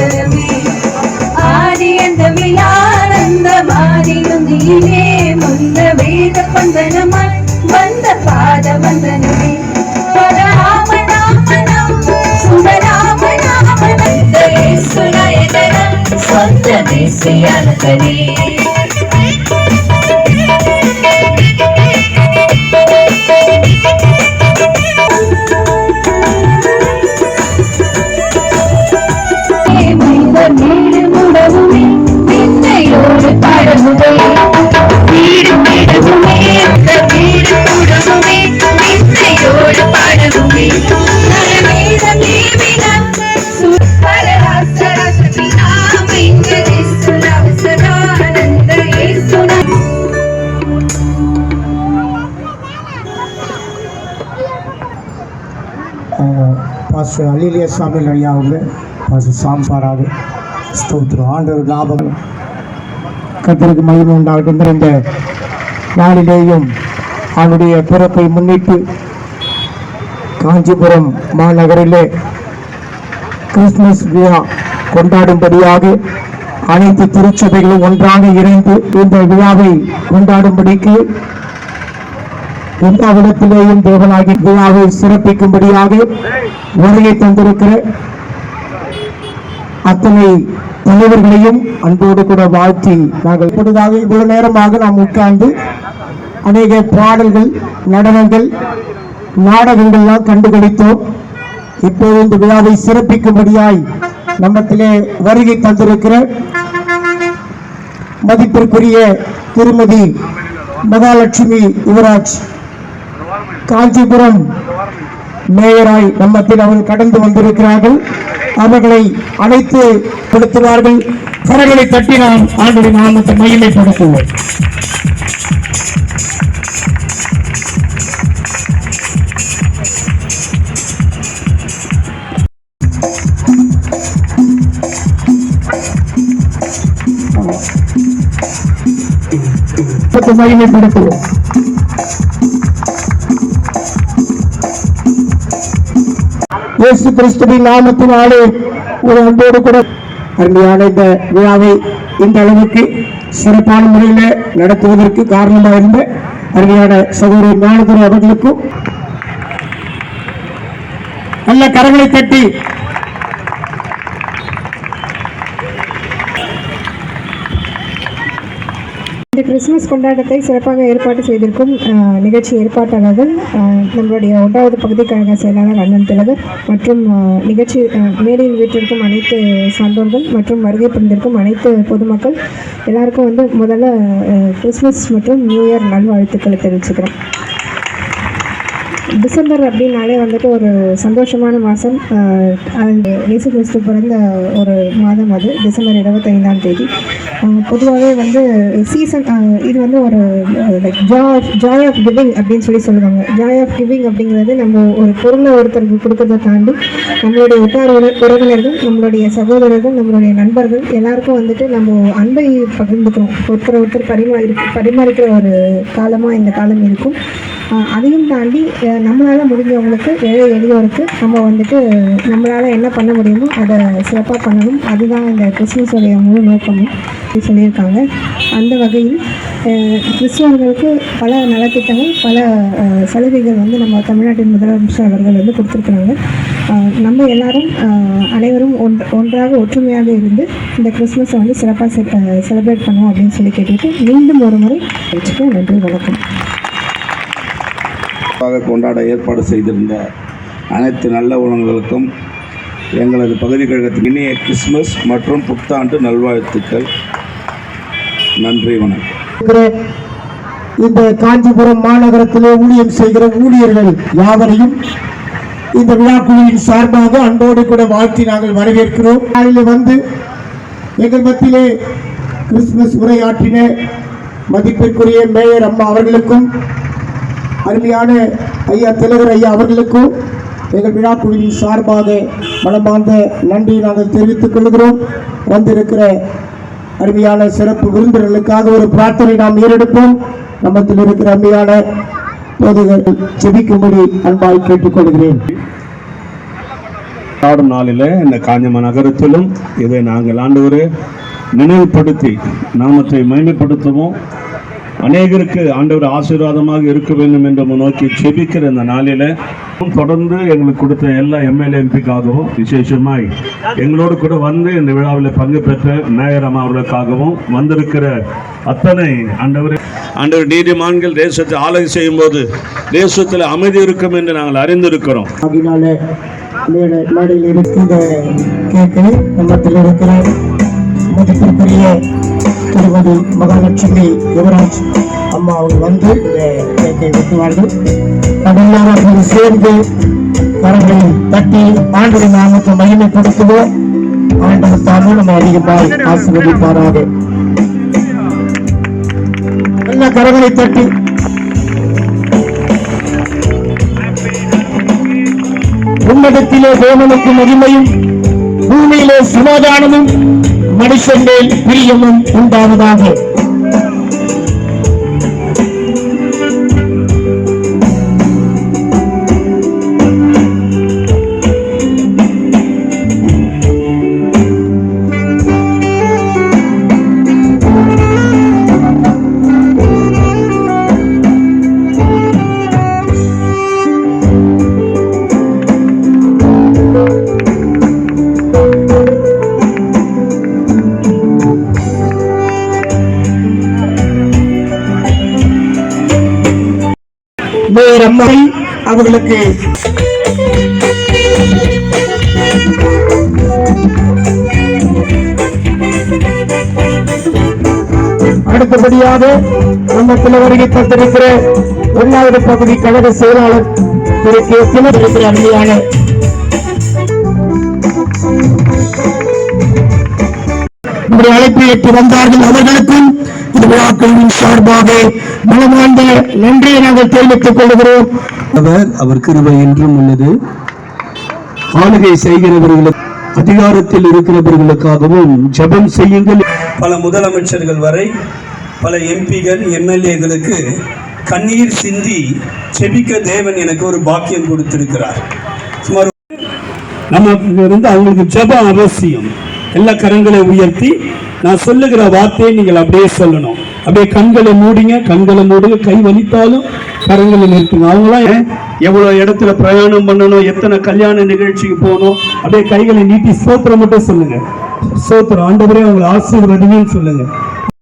தரமே ஆதி அந்த விழானந்த மாரியுந்தியிலே முந்த வேத பந்தனமாய் வந்த பாத வந்தனமே. சொந்த மைந்தர் வீடு முடவுமே பின்னையோடு படமுதே வீடு வீடு முடவுமே பின்னையோடு பாஸ்டர் அலிலியா சாமி ஐயா அவங்க சாம்பாராக ஸ்தோத்திரம். ஆண்டவர் லாபம் கத்தருக்கு மகிழ்வு உண்டாகட்டும் இந்த நாளிலேயும் அவனுடைய பிறப்பை முன்னிட்டு காஞ்சிபுரம் மாநகரிலே கிறிஸ்துமஸ் விழா கொண்டாடும்படியாக அனைத்து திருச்சபைகளும் ஒன்றாக இணைந்து இந்த விழாவை கொண்டாடும்படிக்கு எல்லா இடத்திலேயும் தேவனாகி விழாவை சிறப்பிக்கும்படியாக வருகை தந்திருக்கிற அத்தனை தலைவர்களையும் அன்போடு கூட வாழ்த்தி நாங்கள் இப்பொழுதாக இவ்வளவு நேரமாக நாம் உட்கார்ந்து அநேக பாடல்கள் நடனங்கள் நாடகங்கள்லாம் கண்டுகளித்தோம் இப்போது இந்த விழாவை சிறப்பிக்கும்படியாய் நம்மத்திலே வருகை தந்திருக்கிற மதிப்பிற்குரிய திருமதி மகாலட்சுமி யுவராஜ் காஞ்சிபுரம் மேயராய் நம்மத்தில் அவர்கள் கடந்து வந்திருக்கிறார்கள். அவர்களை அழைத்து கொடுத்துவார்கள் கரங்களை தட்டி நாம் ஆண்டுடைய நாமத்தை மகிமைப்படுத்துவோம் மகிமைப்படுத்துவோம் இயேசு கிறிஸ்துவின் நாமத்தினாலே ஒரு அன்போடு கூட அருமையான இந்த விழாவை இந்த அளவுக்கு சிறப்பான முறையில் நடத்துவதற்கு காரணமாக இருந்த அருமையான சகோதரி ஞானதுரை அவர்களுக்கும் நல்ல கரங்களை தட்டி இந்த கிறிஸ்மஸ் கொண்டாட்டத்தை சிறப்பாக ஏற்பாடு செய்திருக்கும் நிகழ்ச்சி ஏற்பாட்டாளர்கள் நம்மளுடைய ஒன்றாவது பகுதி கழக செயலாளர் அண்ணன் திலகர் மற்றும் நிகழ்ச்சி மேடையில் வீட்டிற்கும் அனைத்து சான்றோர்கள் மற்றும் வருகை புரிந்திருக்கும் அனைத்து பொதுமக்கள் எல்லாருக்கும் வந்து முதல்ல கிறிஸ்மஸ் மற்றும் நியூ இயர் நல்வாழ்த்துக்களை தெரிவிச்சுக்கிறேன் டிசம்பர் அப்படின்னாலே வந்துட்டு ஒரு சந்தோஷமான மாதம். அது இயேசு கிறிஸ்து பிறந்த ஒரு மாதம் அது டிசம்பர் இருபத்தைந்தாம் தேதி. பொதுவாகவே வந்து சீசன் இது வந்து ஒரு like joy joy of giving அப்படின்னு சொல்லி சொல்லுவாங்க. ஜாய் ஆஃப் கிவிங் அப்படிங்கிறது நம்ம ஒரு பொருளை ஒருத்தருக்கு கொடுக்கறதை தாண்டி நம்மளுடைய உற்றார் உறவினர்கள் நம்மளுடைய சகோதரர்கள் நம்மளுடைய நண்பர்கள் எல்லாருக்கும் வந்துட்டு நம்ம அன்பை பகிர்ந்துக்கிறோம். ஒருத்தர் ஒருத்தர் பரிமாறி பரிமாறிக்கிற ஒரு காலமாக இந்த காலம் இருக்கும். அதையும் தாண்டி நம்மளால் முடிஞ்சவங்களுக்கு ஏழை எளியோருக்கு நம்ம வந்துட்டு நம்மளால் என்ன பண்ண முடியுமோ அதை சிறப்பாக பண்ணணும். அதுதான் இந்த கிறிஸ்துமஸுடைய முழு நோக்கமும் அப்படி சொல்லியிருக்காங்க. அந்த வகையில் கிறிஸ்துவர்களுக்கு பல நலத்திட்டங்கள் பல சலுகைகள் வந்து நம்ம தமிழ்நாட்டின் முதலமைச்சர் அவர்கள் வந்து கொடுத்துருக்குறாங்க. நம்ம எல்லாரும் அனைவரும் ஒன்று ஒன்றாக ஒற்றுமையாக இருந்து இந்த கிறிஸ்மஸை வந்து சிறப்பாக செலிப்ரேட் பண்ணுவோம் அப்படின்னு சொல்லி கேட்டுட்டு மீண்டும் ஒரு முறை நன்றி வணக்கம். கொண்டாட ஏற்பாடு செய்திருந்த அனைத்து நல்ல உணவுகளுக்கும் எங்களது பகுதி கழகத்தின் இனிய கிறிஸ்மஸ் மற்றும் புத்தாண்டு நல்வாழ்த்துக்கள். நன்றி வணக்கம். இந்த காஞ்சிபுரம் மாநகரத்திலே ஊழியம் செய்கிற ஊழியர்கள் யாவரையும் இந்த விழாக்குழுவின் சார்பாக அன்போடு கூட வாழ்த்தி நாங்கள் வரவேற்கிறோம். நாளில் வந்து எங்கள் மத்தியிலே கிறிஸ்துமஸ் உரையாற்றின மதிப்பிற்குரிய மேயர் அம்மா அவர்களுக்கும் அருமையான ஐயா திலகர் ஐயா அவர்களுக்கும் எங்கள் விழா குழுவின் சார்பாக மனமார்ந்த நன்றியை நாங்கள் தெரிவித்துக் கொள்கிறோம். வந்திருக்கிற அருமையான சிறப்பு விருந்தினர்களுக்காக ஒரு பிரார்த்தனை நாம் ஏறெடுப்போம். நம்மத்தில் இருக்கிற அருமையான போதுகள் செபிக்கும்படி அன்பாய் கேட்டுக்கொள்கிறேன். ஆடும் நாளில் இந்த காஞ்சம நகரத்திலும் இதை நாங்கள் ஆண்டு ஒரு நினைவுபடுத்தி நாமத்தை மேன்மைப்படுத்தவும் அநேகருக்கு ஆண்டவர் ஆசீர்வாதமாக இருக்க வேண்டும் என்று நோக்கி செபிக்கிற இந்த நாளில் தொடர்ந்து எங்களுக்கு கொடுத்த எல்லா எம்எல்ஏ எம்பிக்காகவும் விசேஷமாய் எங்களோடு கூட வந்து இந்த விழாவில் பங்கு பெற்ற மேயர் அம்மா அவர்களுக்காகவும் வந்திருக்கிற அத்தனை ஆண்டவர். ஆண்டவர் நீதிமான்கள் தேசத்தை ஆளுகை செய்யும் போது தேசத்தில் அமைதி இருக்கும் என்று நாங்கள் அறிந்திருக்கிறோம். அதனால மேடை- மேடையில் இருக்கின்ற நம்மத்தில் இருக்கிற மதிப்பிற்குரிய திருமதி மகாலட்சுமி யுவராஜ். அம்மா அவங்க வந்து இந்த கேக்கை வெட்டுவார்கள். நம்ம சேர்ந்து கரங்களை தட்டி ஆண்டு நாமத்தை மகிமைப்படுத்துவோம் ஆண்டவர் தாமே நம்ம அதிகமாய் ஆசீர்வதிப்பாராக. எல்லா கரங்களை தட்டி உன்னதத்திலே தேவனுக்கு மகிமையும் பூமியிலே சமாதானமும் மனுஷன் மேல் பிரியமும் உண்டாவதாக. மேயர் அம்மை அவர்களுக்கு அடுத்தபடியாக நம்ம வருகை தந்திருக்கிற ஒன்றாவது பகுதி கழக செயலாளர் திரு கே. சிவர் இருக்கிற அருமையான நம்முடைய ஏற்று வந்தார்கள் அவர்களுக்கும் இந்த விழாக்களின் சார்பாக மனமார்ந்த நன்றியை நாங்கள் தெரிவித்துக் கொள்கிறோம். அவர் அவர் கிருபை என்றும் உள்ளது. ஆளுகை செய்கிறவர்களுக்கு அதிகாரத்தில் இருக்கிறவர்களுக்காகவும் ஜெபம் செய்யுங்கள். பல முதலமைச்சர்கள் வரை பல எம்பிகள் எம்எல்ஏகளுக்கு கண்ணீர் சிந்தி செபிக்க தேவன் எனக்கு ஒரு பாக்கியம் கொடுத்திருக்கிறார். சுமார் நமக்கு இருந்து அவங்களுக்கு ஜெபம் அவசியம். எல்லா கரங்களை உயர்த்தி நான் சொல்லுகிற வார்த்தையை நீங்கள் அப்படியே சொல்லணும். அப்படியே கண்களை மூடிங்க கண்களை மூடுங்க கை வலித்தாலும் கரங்களை நிறுத்துங்க. அவங்களாம் எவ்வளோ இடத்துல பிரயாணம் பண்ணணும் எத்தனை கல்யாண நிகழ்ச்சிக்கு போகணும் அப்படியே கைகளை நீட்டி சோத்திரம் மட்டும் சொல்லுங்க. சோத்திரம் ஆண்டவரே அவங்களை ஆசீர்வதிங்கன்னு சொல்லுங்க.